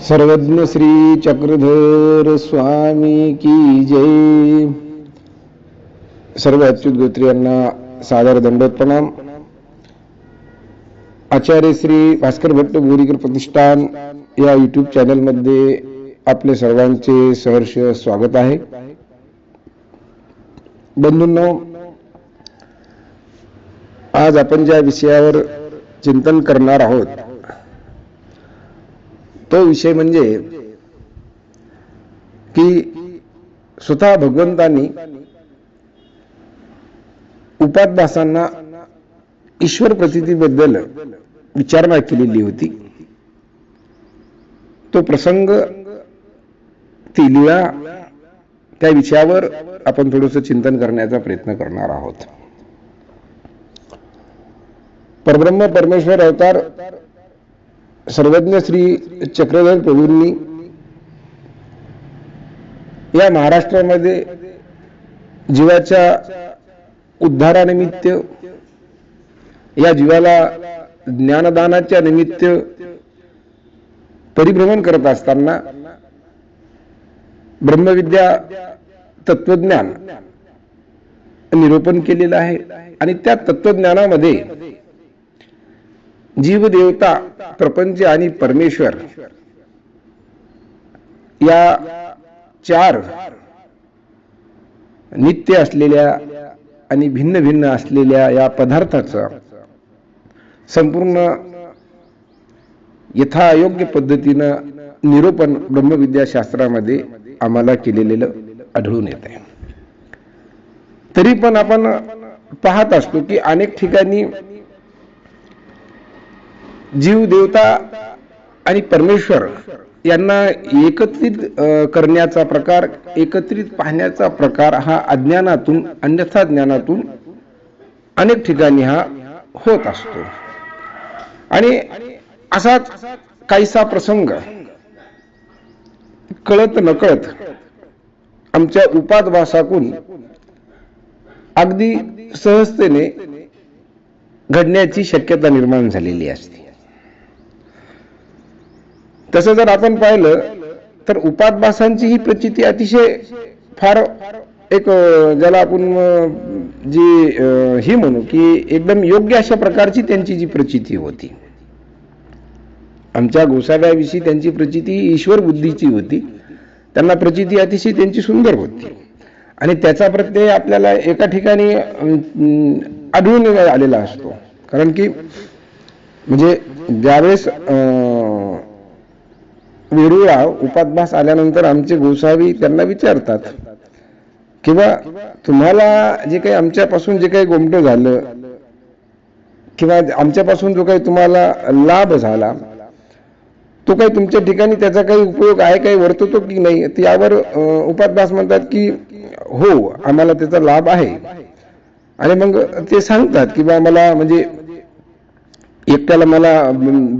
सर्वज्ञ श्री चक्रधर स्वामी की जय. सर्व अच्युत गोत्रियांना सादर दंडोत प्रणाम. आचार्य श्री भास्कर भट्ट बोरीकर प्रतिष्ठान या युट्यूब चॅनलमध्ये आपले सर्वांचे सहर्ष स्वागत आहे. बंधूंनो आज आपण ज्या विषयावर चिंतन करणार आहोत तो विषय म्हणजे की स्वतः भगवंतांनी उपाध्यासांना ईश्वर प्रतितीबद्दल विचारणा केलेली होती. तो प्रसंग ती लिळा त्या विषयावर आपण थोडस चिंतन करण्याचा प्रयत्न करणार आहोत. परब्रह्म परमेश्वर अवतार सर्वज्ञ श्री चक्रधर प्रभूंनी या महाराष्ट्रामध्ये जीवाच्या उद्धारानिमित्त या जीवाला ज्ञानदानाच्या निमित्त परिभ्रमण करत असताना ब्रह्मविद्या तत्वज्ञान निरूपण केलेलं आहे. आणि त्या तत्वज्ञानामध्ये जीव देवता प्रपंच आणि परमेश्वर या चार नित्य असलेल्या आणि भिन्न भिन्न असलेल्या या पदार्थाचा संपूर्ण यथायोग्य पद्धतीनं निरूपण ब्रह्मविद्याशास्त्रामध्ये आम्हाला केलेलं आढळून येत आहे. तरी पण आपण पाहत असतो की अनेक ठिकाणी जीव देवता आणि परमेश्वर यांना एकत्रित करण्याचा प्रकार एकत्रित पाहण्याचा प्रकार हा अज्ञानातून अन्यथा ज्ञानातून अनेक ठिकाणी हा होत असतो. आणि असाच काहीसा प्रसंग कळत नकळत आमच्या उपादवासाकून अगदी सहजतेने घडण्याची शक्यता निर्माण झालेली असते. तसं जर आपण पाहिलं तर उपादभासांची ही प्रचिती अतिशय फार एक ज्याला आपण जी ही म्हणू की एकदम योग्य अशा प्रकारची त्यांची जी प्रचिती होती. आमच्या गोसाव्याविषयी त्यांची प्रचिती ईश्वर बुद्धीची होती. त्यांना प्रचिती अतिशय त्यांची सुंदर होती. आणि त्याचा प्रत्यय आपल्याला एका ठिकाणी आढळून आलेला असतो. कारण की म्हणजे ज्यावेळेस वेरूळा उपाध्यास आल्यानंतर आमचे गोसावी त्यांना विचारतात. किंवा तुम्हाला जे काही आमच्यापासून जे काही गोमटं झालं किंवा आमच्यापासून जो काही तुम्हाला लाभ झाला तो काही तुमच्या ठिकाणी त्याचा काही उपयोग आहे काही वर्ततो की नाही यावर उपाध्यास म्हणतात की हो आम्हाला त्याचा लाभ आहे. आणि मग ते सांगतात की बा मला म्हणजे एकट्याला मला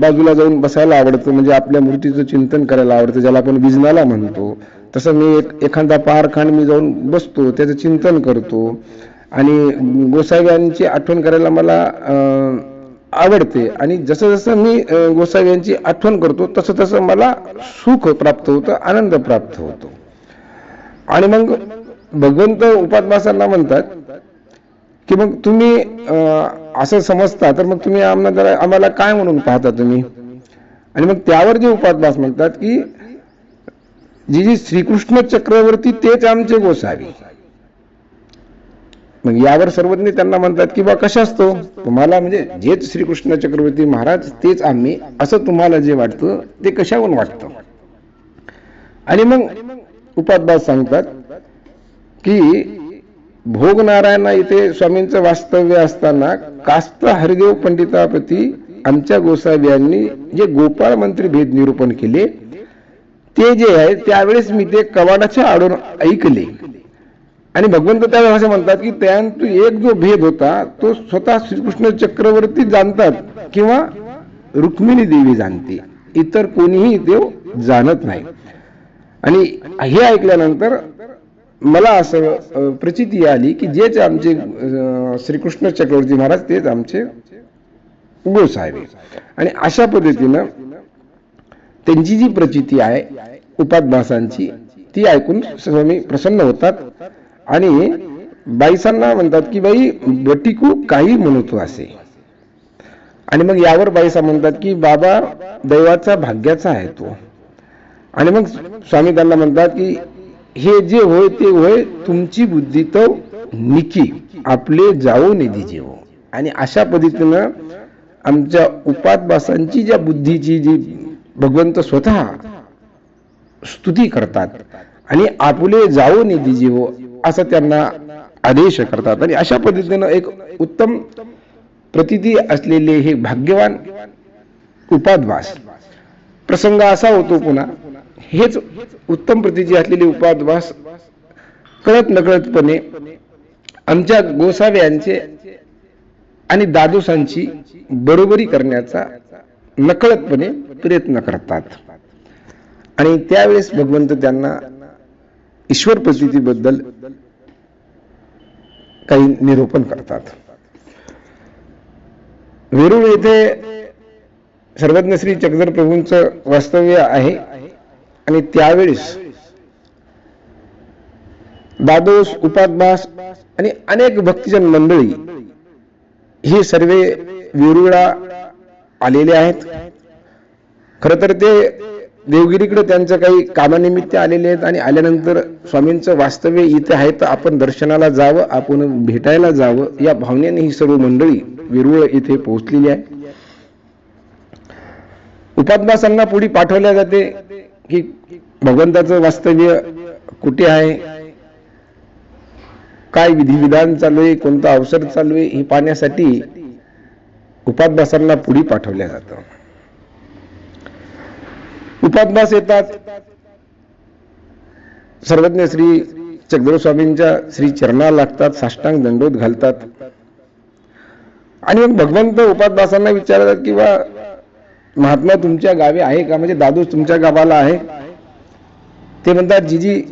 बाजूला जाऊन बसायला आवडतं म्हणजे आपल्या मूर्तीचं चिंतन करायला आवडतं ज्याला आपण विजनाला म्हणतो. तसं मी एक एखादा पारखांड मी जाऊन बसतो त्याचं चिंतन करतो. आणि गोसाव्यांची आठवण करायला मला आवडते. आणि जसं जसं मी गोसाव्यांची आठवण करतो तसं तसं मला सुख प्राप्त होतं आनंद प्राप्त होतो. आणि मग भगवंत उपाध्यासांना म्हणतात की मग तुम्ही असं समजता तर मग तुम्ही आम्हाला आम्हाला काय म्हणून पाहता तुम्ही? आणि मग त्यावर जे उपाध्यास म्हणतात की जी जी श्रीकृष्ण चक्रवर्ती तेच आमचे गोसावी. मग यावर सर्वज्ञ त्यांना म्हणतात की बा कशा असतो? तुम्हाला म्हणजे जेच श्रीकृष्ण चक्रवर्ती महाराज तेच आम्ही. असं तुम्हाला जे वाटतं ते कशावरून वाटतं? आणि मग उपाध्यास सांगतात की भोग नारायणा इथे स्वामींचं वास्तव्य असताना कास्त हरदेव पंडितापती आमच्या गोसाव्यांनी जे गोपाळ मंत्री भेद निरूपण केले ते जे आहे त्यावेळेस मी ते कवाडाच्या आडून ऐकले. आणि भगवंत त्यावेळेस असं म्हणतात की त्यातून एक जो भेद होता तो स्वतः श्रीकृष्ण चक्रवर्ती जाणतात किंवा रुक्मिणी देवी जाणते. इतर कोणीही देव जाणत नाही. आणि हे ऐकल्यानंतर मला असं प्रचिती आली की जेच आमचे श्रीकृष्ण चक्रवर्ती महाराज तेच आमचे गोसाहेब आणि अशा पद्धतीनं त्यांची जी प्रचिती आहे उपाध्यासांची ती ऐकून स्वामी प्रसन्न होतात. आणि बाईसांना म्हणतात की बाई बटिकू काही म्हणतो असे. आणि मग यावर बाईसा म्हणतात की बाबा दैवाचा भाग्याचा आहे तो. आणि मग स्वामी त्यांना म्हणतात की हे जे होय ते होय तुमची बुद्धी तो निकी आपले जाओ निधी जेव. आणि अशा पद्धतीनं आमच्या उपातवासांची ज्या बुद्धीची जी भगवंत स्वतः स्तुती करतात आणि आपले जाओ निधी जीव असं त्यांना आदेश करतात. आणि अशा पद्धतीनं एक उत्तम प्रतिती असलेले हे भाग्यवान उपादवास प्रसंग असा होतो पुन्हा हेच उत्तम प्रतीची असलेले उपादवास कळत नकळतपणे आमच्या गोसाव्यांचे आणि दादोसांची बरोबरी करण्याचा नकळतपणे प्रयत्न करतात. आणि त्यावेळेस भगवंत त्यांना ईश्वर प्रतीबद्दल काही निरूपण करतात. वेरूळ येथे सर्वज्ञ श्री चक्रधर प्रभूंचं वास्तव्य आहे. आणि त्यावेळेस दादोस उपादभास आणि अनेक भक्तिजन मंडळी हे सर्व वेरुळा आलेले आहेत. खर तर ते देवगिरीकडे त्यांचं काही कामानिमित्त आलेले आहेत आणि आल्यानंतर स्वामींचं वास्तव्य इथे आहे तर आपण दर्शनाला जावं आपण भेटायला जावं या भावनेने ही सर्व मंडळी वेरुळ इथे पोहोचलेली आहे. उपादनासांना पुढे पाठवल्या जाते. की भगवंताचं वास्तव्य कुठे आहे? काय विधिविधान चालू आहे? कोणता अवसर चालू आहे? हे पाहण्यासाठी उपादनासांना पुढे पाठवल्या जातं. उपादनास येतात. सर्वज्ञ श्री चक्रधर स्वामींच्या श्री चरणा लागतात साष्टांग दंडोत घालतात. आणि मग भगवंत उपाददासांना विचारतात किंवा महात्मा तुमच्या गावी आहे का? म्हणजे दादू तुमच्या गावाला आहे? ते म्हणतात जीजी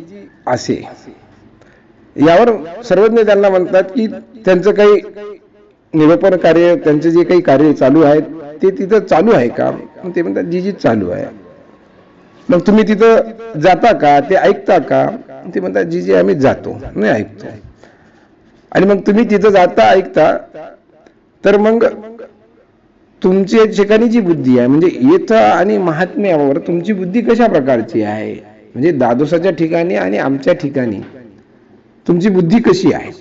असे. यावर सर्वज्ञ त्यांना म्हणतात की त्यांचं काही निरोपण कार्य त्यांचे जे काही कार्य चालू आहेत ते तिथं चालू आहे का? ते म्हणतात जीजी चालू आहे. मग तुम्ही तिथं जाता का? ते ऐकता का? ते म्हणतात जीजी आम्ही जातो. नाही ऐकतो. आणि मग तुम्ही तिथं जाता ऐकता तर मग तुमची ठिकाणी जी बुद्धी आहे म्हणजे येथ आणि महात्म्यावर तुमची बुद्धी कशा प्रकारची आहे? म्हणजे दादोसाच्या ठिकाणी आणि आमच्या ठिकाणी तुमची बुद्धी कशी आहे?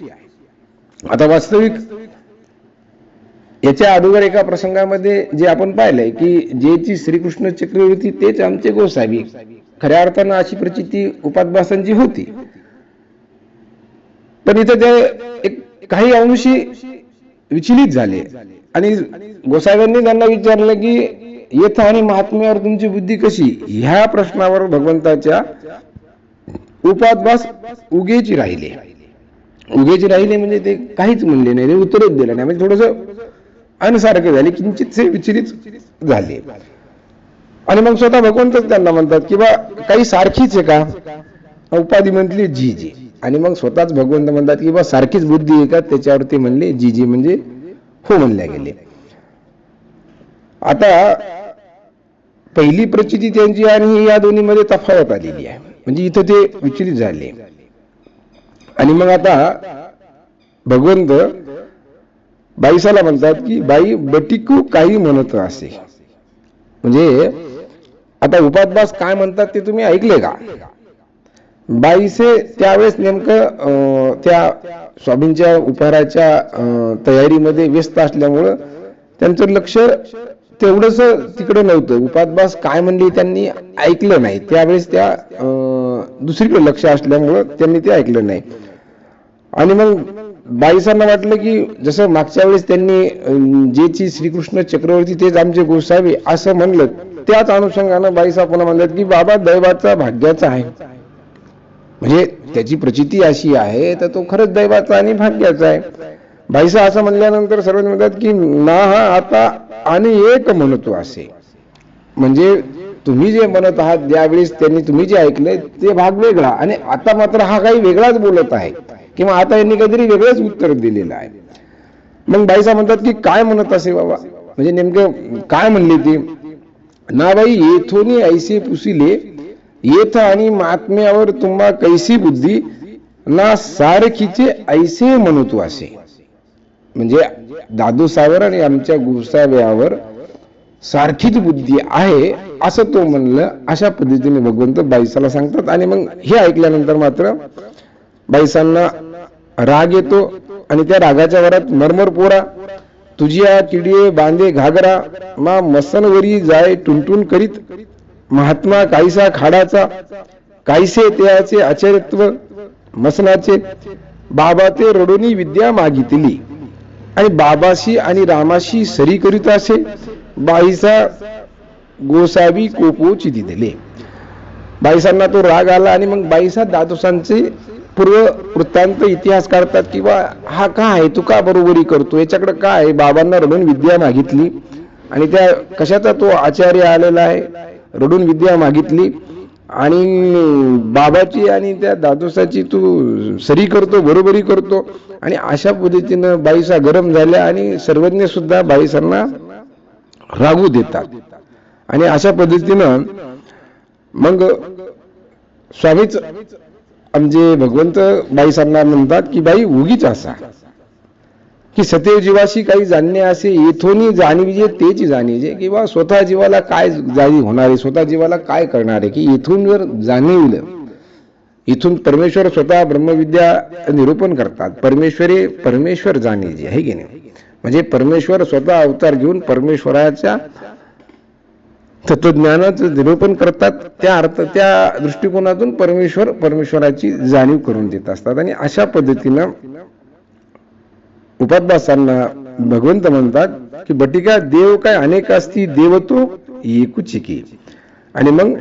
आता वास्तविक याच्या अगोदर एका प्रसंगामध्ये जे आपण पाहिलंय की जेची श्रीकृष्ण चक्रवर्ती तेच आमचे गोसावी. खऱ्या अर्थानं अशी प्रचिती उपादभासांची होती. पण इथं ते एक काही अंशी विचलित झाले. आणि गोसाव्यांनी त्यांना विचारलं की येथ आणि महात्म्यावर तुमची बुद्धी कशी? ह्या प्रश्नावर भगवंताच्या उपादभास उगेची राहिले. उगेची राहिले म्हणजे ते काहीच म्हणले नाही उत्तरच दिलं नाही. म्हणजे थोडस अनसारखे झाले किंचितसे विचलित झाले. आणि मग स्वतः भगवंतच त्यांना म्हणतात की बा काही सारखीच आहे का? उपाधी म्हटली जी जी आणि मग स्वतःच भगवंत म्हणतात की बा सारखीच बुद्धी आहे का? त्याच्यावरती म्हणले जी जी म्हणजे हो म्हणल्या गेले. आता पहिली प्रचिती त्यांची आणि या दोन्हीमध्ये तफावत आलेली आहे. म्हणजे इथं ते विचलित झाले. आणि मग आता भगवंत बाईसाला म्हणतात की बाई बटिकू काही म्हणत असे. म्हणजे आता उपादभास काय म्हणतात ते तुम्ही ऐकले का? बाईसे त्यावेळेस नेमकं त्या स्वामींच्या उपहाराच्या तयारीमध्ये व्यस्त असल्यामुळं त्यांचं लक्ष तेवढंच तिकडे नव्हतं. उपादभास काय म्हणले त्यांनी ऐकलं नाही. त्यावेळेस त्या दुसरीकडे लक्ष असल्यामुळं त्यांनी ते ऐकलं नाही. आणि मग बाईसांना वाटलं की जसं मागच्या वेळेस त्यांनी जेची श्रीकृष्ण चक्रवर्ती तेच आमचे गोसावे असं म्हणलं त्याच अनुषंगानं बाईसा पुन्हा म्हणतात की बाबा दैवाचा भाग्याचा आहे. म्हणजे त्याची प्रचिती अशी आहे तर तो खरंच दैवाचा आणि भाग्याचा आहे. भाईसा असं म्हणल्यानंतर सर्व म्हणतात की ना हा आता आणि एक म्हणतो असे. म्हणजे तुम्ही जे म्हणत आहात त्यावेळेस त्यांनी तुम्ही जे ऐकले ते भाग वेगळा. आणि आता मात्र हा काही वेगळाच बोलत आहे. किंवा आता यांनी काहीतरी वेगळंच उत्तर दिलेलं आहे. मग बाईसा म्हणतात की काय म्हणत असे बाबा? म्हणजे नेमकं काय म्हणले ती? ना बाई येथोनी ऐसे पुसिले येथ आणि महात्म्यावर तुम्हा कैसी बुद्धी? ना सारखीचे ऐसे म्हणतो असे. म्हणजे दादू सावर आणि आमच्या गुसाव्यावर सारखीच बुद्धी आहे असं तो म्हणलं. अशा पद्धतीने भगवंत बाईसाला सांगतात. आणि मग हे ऐकल्यानंतर मात्र बाईसांना राग येतो आणि त्या रागाच्या वरात मरमर पोरा तुझिया किडिये बांधे घागरा मा मसनवरी जाय टुनटुन करीत महात्मा काहीसा खाडाचा काहीसे त्याचे आचार्यत्व मसनाचे बाबा ते रडोनी विद्या मागितली. आणि बाबाशी आणि रामाशी सरी करीत असे बाईसा गोसावी कोपोची दिले. बाईसांना तो राग आला आणि मग बाईसा दादोसांचे पूर्व वृत्तांत इतिहास काढतात किंवा हा का आहे? तू का बरोबरी करतो? याच्याकडे काय आहे? बाबांना रडून विद्या मागितली. आणि त्या कशाचा तो आचार्य आलेला आहे? रडून विद्या मागितली. आणि बाबाची आणि त्या दादोसाची तू सरी करतो बरोबरी करतो. आणि अशा पद्धतीनं बाईसा गरम झाल्या आणि सर्वज्ञ सुद्धा बाईसांना रागू देतात. आणि अशा पद्धतीनं मग स्वामीच आमचे भगवंत बाईसांना म्हणतात की बाई उगीच असा. की सतेव जीवाशी काही जाणणे असे येथोनी जाणीजे तेच जाणीजे किंवा स्वतः जीवाला काय जाणी होणार आहे स्वतः जीवाला काय करणार आहे की इथून जर जाणीवलं इथून परमेश्वर स्वतः ब्रह्मविद्या निरूपण करतात. परमेश्वरे परमेश्वर जाणीजे आहे की नाही? म्हणजे परमेश्वर स्वतः अवतार घेऊन परमेश्वराच्या तत्वज्ञानाचं निरूपण करतात त्या अर्थ त्या दृष्टिकोनातून परमेश्वर परमेश्वराची जाणीव करून देत असतात. आणि अशा पद्धतीनं उपाध्यासांना भगवंत म्हणतात की बटिका देव काय अनेक असती देव तो एकुचिकी. आणि मग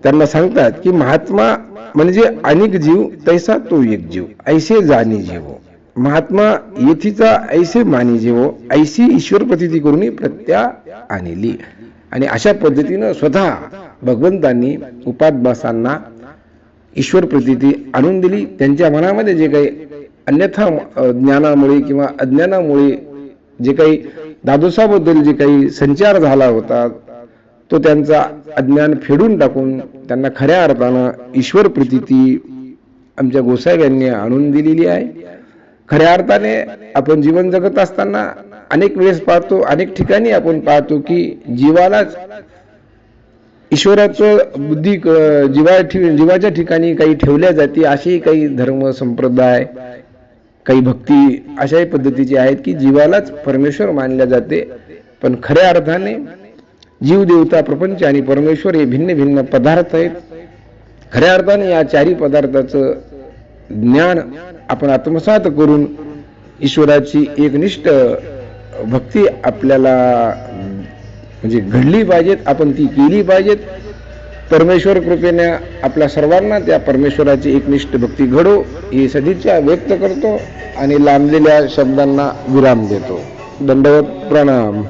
त्यांना सांगतात की महात्मा म्हणजे अनेक जीव तैसा तो एक जीव ऐसे जाणी जीव. महात्मा येथीचा ऐसे मानी जीव ऐशी ईश्वर प्रतिती करून प्रत्या आणली. आणि अशा पद्धतीनं स्वतः भगवंतांनी उपाध्यासांना ईश्वर प्रतिती आणून दिली. त्यांच्या मनामध्ये जे काही अन्यथा ज्ञानामुळे किंवा अज्ञानामुळे जे काही दादोसाबद्दल जे काही संचार झाला होता तो त्यांचा अज्ञान फेडून टाकून त्यांना खऱ्या अर्थानं ईश्वर प्रतिती आमच्या गोसाहेबांनी आणून दिलेली आहे. खऱ्या अर्थाने आपण जीवन जगत असताना अनेक वेळेस पाहतो अनेक ठिकाणी आपण पाहतो की जीवालाच ईश्वराचं बुद्धी जीवा जीवाच्या ठिकाणी काही ठेवल्या जाते असेही काही धर्म संप्रदाय काही भक्ती अशाही पद्धतीचे आहेत की जीवालाच परमेश्वर मानल्या जाते पण खऱ्या अर्थाने जीव देवता प्रपंच आणि परमेश्वर हे भिन्न भिन्न पदार्थ आहेत. खऱ्या अर्थाने या चारी पदार्थाचं ज्ञान आपण आत्मसात करून ईश्वराची एकनिष्ठ भक्ती आपल्याला म्हणजे घडली पाहिजेत आपण ती केली पाहिजेत. परमेश्वर कृपेने आपल्या सर्वांना त्या परमेश्वराची एकनिष्ठ भक्ती घडो ही सदिच्छा व्यक्त करतो आणि लांबलेल्या शब्दांना विराम देतो. दंडवत प्रणाम.